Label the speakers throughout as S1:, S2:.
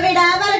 S1: na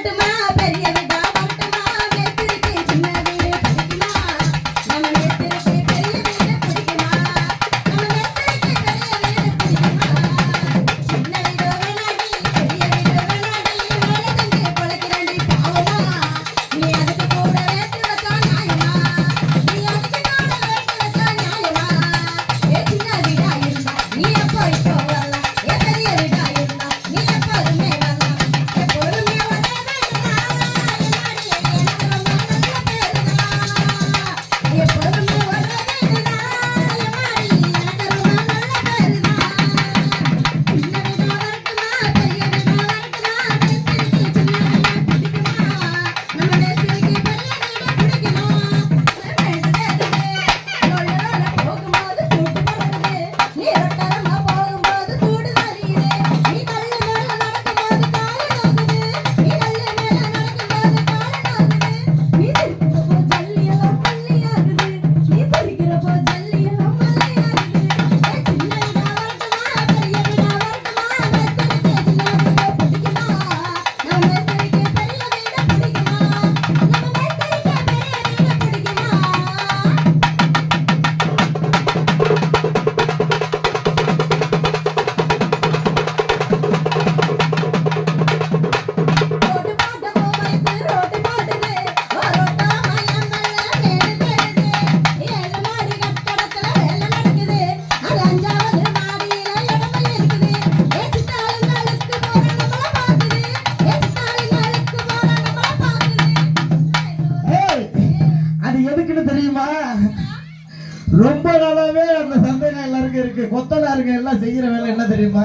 S1: ரொம்ப
S2: நாளாவே அந்த சந்தேகம் எல்லாருக்கும் இருக்கு. கொத்தலாருங்க எல்லாம் செய்யற வேலை என்ன தெரியுமா?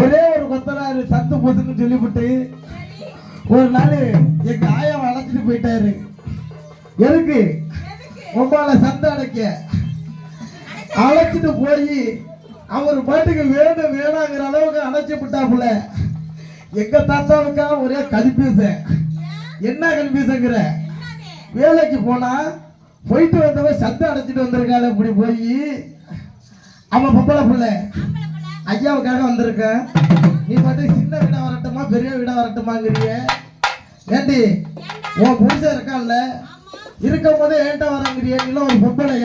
S2: ஒரே ஒரு கொத்தலாரு சத்து பொசுன்னு சொல்லிவிட்டு ஒரு நாள் எங்க ஆயாவை அழைச்சிட்டு போயிட்டாரு. எதுக்கு? உங்களால சந்தை அடைக்க. அழைச்சிட்டு போய் அவர் பாட்டுக்கு வேணும் வேணாங்கிற அளவுக்கு அழைச்சி விட்டாப்புல. எங்க தாத்தாவுக்காக ஒரே கல்பீசன் என்ன கன்ஃபியூசங்கிற வேலைக்கு போனா போயிட்டு வந்தவன் சத்தம் அடைச்சிட்டு வந்திருக்காள் இப்படி போய். அவன் பொம்பளை பிள்ளை. ஐயாவுக்காக வந்திருக்கேன் நீ பாட்டு சின்ன வீடா வரட்டுமா பெரிய வீடா வரட்டுமாங்கிறிய? ஏண்டி உன் புதுசாக இருக்கான்ல. இருக்கும் போதே ஏன்ட்ட வரங்கிறிய? இல்லை ஒரு பொம்பளை